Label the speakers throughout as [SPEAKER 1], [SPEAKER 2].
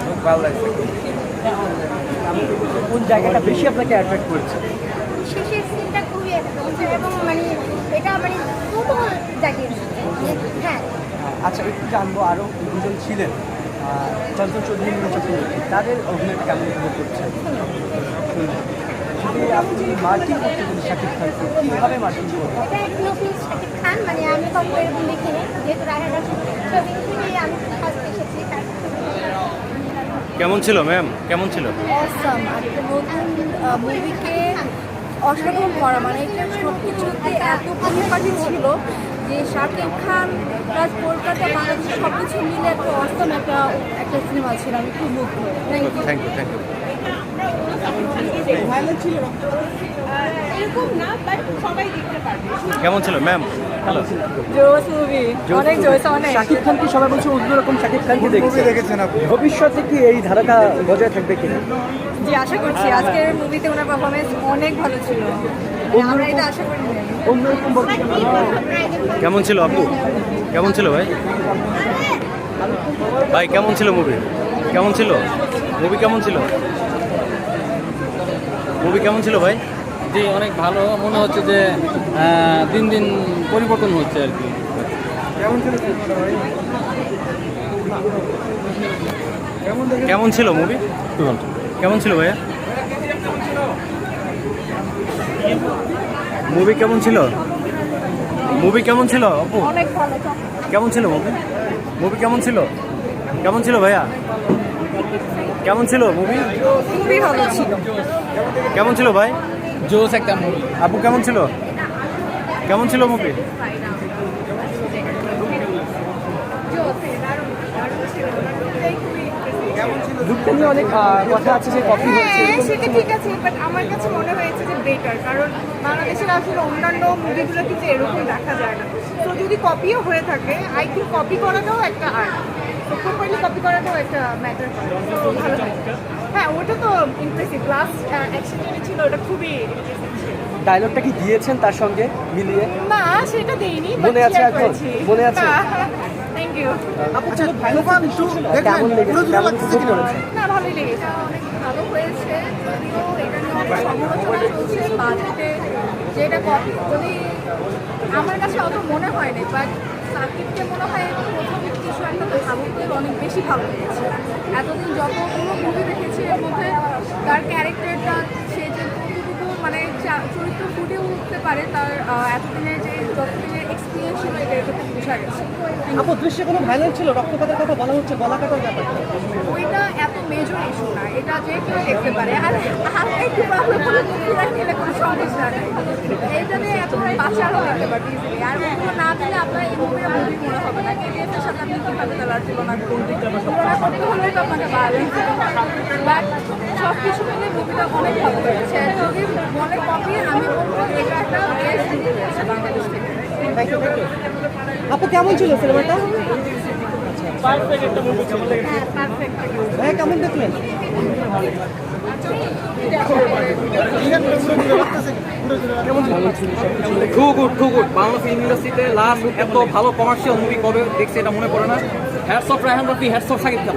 [SPEAKER 1] খুব ভালো লাগছে
[SPEAKER 2] কোন জায়গাটা বেশি আপনাকে অ্যাট্রাক্ট করেছে?
[SPEAKER 3] শেষের সিনটা খুবই এবং মানে এটা মানে দুটো জাগিয়েছে হ্যাঁ।
[SPEAKER 2] আচ্ছা একটু জানব আরও দুজন ছিলেন আহ, চঞ্চল চৌধুরী চক্রবর্তী তাদের অভিনয়টা কেমন উপভোগ করছেন? যদি আপনি মার্কিং করতে শাকিব খানকে কীভাবে মার্কিং করবেন?
[SPEAKER 3] শাকিব খান মানে আমি কখনো এরকম দেখিনি যেহেতু রায়হান রাশিদ ছবি থেকেই আমি ফার্স্ট এসেছি তার
[SPEAKER 4] কেমন ছিল ম্যাম কেমন ছিল?
[SPEAKER 5] অসাম একটা নতুন মুভিকে অসাধারণ করা মানে এটা সব কিছুতে এত পরিপাটি ছিল যে শাকিব খান প্লাস কলকাতা বাংলাদেশ সব কিছু মিলে একটা অসাম একটা একটা সিনেমা ছিল। আমি খুব মুগ্ধ। Thank you
[SPEAKER 4] thank you thank you
[SPEAKER 6] এরকম না বাট সবাই দেখতে পারবে
[SPEAKER 4] কেমন ছিল ম্যাম হ্যালো
[SPEAKER 5] মুভি অনেক। অনেক
[SPEAKER 2] শাকিব খানকে সবাই বলছে অন্যরকম শাকিব খানকে দেখছে?
[SPEAKER 1] দেখেছেন আপনি?
[SPEAKER 2] ভবিষ্যতে কি এই ধারাটা বজায় থাকবে কিনা?
[SPEAKER 5] জি আশা করছি। আজকের মুভিতে ওনার পারফরমেন্স অনেক ভালো ছিল। আমরা এটা আশা করি
[SPEAKER 4] কেমন ছিল আপু? কেমন ছিল ভাই? ভাই কেমন ছিল মুভি কেমন ছিল? মুভি কেমন ছিল? মুভি কেমন ছিল ভাই?
[SPEAKER 7] জি অনেক ভালো। মনে হচ্ছে যে দিন দিন পরিবর্তন হচ্ছে আর কি।
[SPEAKER 4] কেমন ছিল মুভি কেমন ছিল ভাইয়া? মুভি কেমন ছিল? মুভি কেমন ছিল
[SPEAKER 5] ভালো।
[SPEAKER 4] কেমন ছিল মুভি মুভি কেমন ছিল? কেমন ছিল ভাইয়া? কেমন ছিল মুভি
[SPEAKER 5] খুবই ভালো ছিল।
[SPEAKER 4] কেমন ছিল ভাই?
[SPEAKER 7] জোস একটা মুভি
[SPEAKER 4] আপু কেমন ছিল? কেমন ছিল মুভি
[SPEAKER 2] দুধটা নিয়ে অনেক কথা আছে যে কপি
[SPEAKER 6] হ্যাঁ সেটা ঠিক আছে বাট আমার কাছে মনে হয়েছে যে বেটার কারণ বাংলাদেশের আসলে অন্যান্য মুভিগুলো কিন্তু এরকম দেখা যায় না। তো যদি কপিও হয়ে থাকে আই থিঙ্ক কপি করাটাও একটা আর্ট প্রপারলি কপি করাটাও একটা ম্যাটার করে তো ভালো লাগে। হ্যাঁ ওটা তো ইমপ্রেসিভ লাস্ট অ্যাকশন যেটা ছিল ওটা খুবই ছিল।
[SPEAKER 2] ডায়লগটা কি দিয়েছেন তার সঙ্গে মিলিয়ে?
[SPEAKER 6] না সেটা দেইনি
[SPEAKER 2] মনে আছে এখন? মনে আছে?
[SPEAKER 6] থ্যাংক ইউ
[SPEAKER 2] আচ্ছা কেমন লেগেছে? কেমন উপভোগ করেছেন
[SPEAKER 6] না ভালোই লেগেছে।
[SPEAKER 5] অনেক ভালো হয়েছে যদিও এটা নিয়ে অনেক সমালোচনা চলছে বাজেটে যেটা কপি যদি আমার কাছে অত মনে হয়নি বাট সাকিবকে মনে হয় প্রথম কিছু একটা ভাবুকে অনেক বেশি ভালো লেগেছে। এতদিন যতগুলো মুভি দেখেছি, এর মধ্যে তার ক্যারেক্টারটা সে যে কতটুকু মানে চরিত্র ফুটে উঠতে পারে, তার এতদিনের যে যতদিনের এক্সপিরিয়েন্স ছিল এটা খুব বোঝা গেছে।
[SPEAKER 2] আপু, দৃশ্যে কোনো ভাইলেন্স ছিল? রক্তপাতের কথা বলা হচ্ছে, গলা কাটার ব্যাপারটা
[SPEAKER 5] ওইটা এত মেজর ইস্যু না। এটা যে কেউ দেখতে পারে। আর হালকা একটু প্রবলেম হলে মুখে নিলে কোনো সমস্যা নেই এইটা নিয়ে এত বাচ্চারাও দেখতে পারবে easily। আর ওগুলো না দিলে আপনার এই মুভি মনে হবে না। কেডিএফ এর সাথে আপনি কীভাবে তার তুলনা করুন তুলনা করতে হলে তো আপনাকে বাট সব কিছু মিলে মুভিটা অনেক ভালো হয়েছে যদি মনে কপি আমি বলব এটা একটা বেস্ট মুভি হয়েছে বাংলাদেশ
[SPEAKER 2] আপু কেমন ছিল সিনেমাটা?
[SPEAKER 5] হ্যাঁ
[SPEAKER 2] কেমন দেখলেন?
[SPEAKER 7] Too good too good. Bangla film ইন্ডাস্ট্রিতে লাস্ট এত ভালো কমার্শিয়াল মুভি কবে দেখছে এটা মনে পড়ে না। Hats off Raihan Rafi hats off Shakib Khan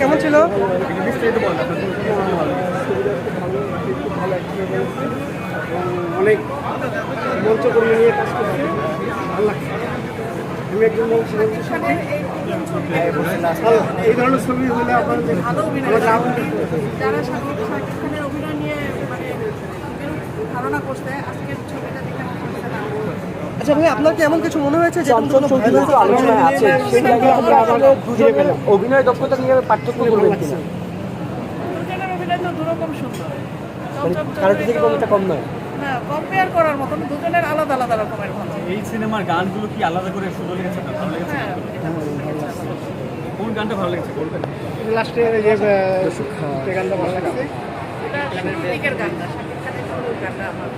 [SPEAKER 2] কেমন ছিল? অনেক মঞ্চকর্মী নিয়ে কাজ করছে। ভালো লাগছে। আমি একজন মঞ্চ এই ধরনের ছবি হলে আপনাদের
[SPEAKER 5] অভিনয় যারা শাকিব শাকিব খানের অভিনয় নিয়ে মানে ধারণা আজকের ছবিটা হয়।
[SPEAKER 2] আচ্ছা ভাই আপনার কি এমন কিছু মনে হয়েছে যে আলোচনায় আছে। অভিনয় দক্ষতা নিয়ে পার্থক্য করবেন কিনা?
[SPEAKER 6] অভিনয় তো দুরকম সুন্দর।
[SPEAKER 2] কারোর থেকে কম নয়?
[SPEAKER 6] না কম্পেয়ার করার মতন দুজনের আলাদা আলাদা রকমের ভালো
[SPEAKER 7] এই সিনেমার গানগুলো কি আলাদা করে সুন্দর লেগেছে ভালো লেগেছে?
[SPEAKER 6] হ্যাঁ
[SPEAKER 7] কোন গানটা ভালো লেগেছে? বলবেন
[SPEAKER 2] লাস্টে যে যে গানটা ভালো লাগছে।
[SPEAKER 6] এটা গানটা আমার।